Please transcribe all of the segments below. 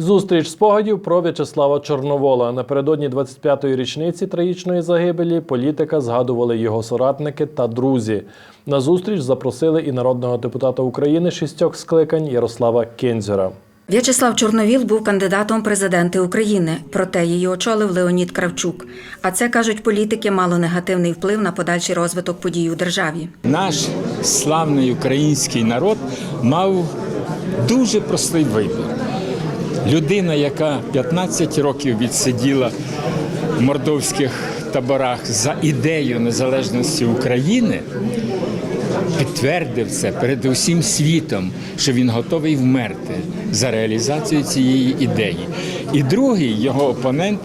Зустріч спогадів про В'ячеслава Чорновола. Напередодні 25-ї річниці трагічної загибелі політика згадували його соратники та друзі. На зустріч запросили і народного депутата України шістьох скликань Ярослава Кензера. В'ячеслав Чорновіл був кандидатом президенти України, проте її очолив Леонід Кравчук. А це кажуть політики, мало негативний вплив на подальший розвиток подій у державі. Наш славний український народ мав дуже простий вибір. Людина, яка 15 років відсиділа в мордовських таборах за ідею незалежності України, підтвердив це перед усім світом, що він готовий вмерти за реалізацію цієї ідеї. І другий його опонент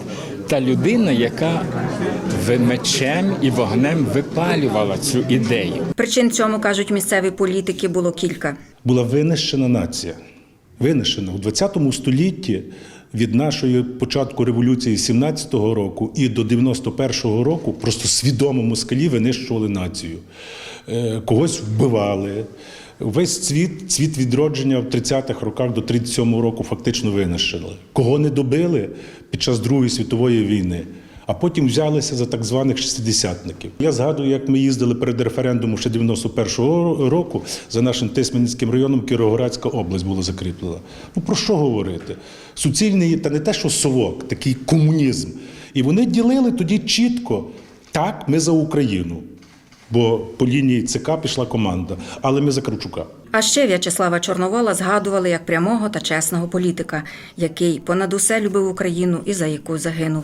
та людина, яка мечем і вогнем випалювала цю ідею. Причин цьому кажуть місцеві політики було кілька. була винищена нація. Винищена у 20 столітті від нашої початку революції 17-го року і до 91-го року просто свідомо москалі винищували націю. Е, Когось вбивали. Весь цвіт, цвіт відродження в 30-х роках до 37-го року фактично винищили. Кого не добили під час Другої світової війни. А потім взялися за так званих шістдесятників. Я згадую, як ми їздили перед референдумом ще 91-го року за нашим Тисменницьким районом Кіровоградська область була закріплена. Ну про що говорити? Суцільний та не те, що совок, такий комунізм. І вони ділили тоді чітко: так, ми за Україну. Бо по лінії ЦК пішла команда, але ми за Кравчука. А ще В'ячеслава Чорновола згадували як прямого та чесного політика, який понад усе любив Україну і за яку загинув.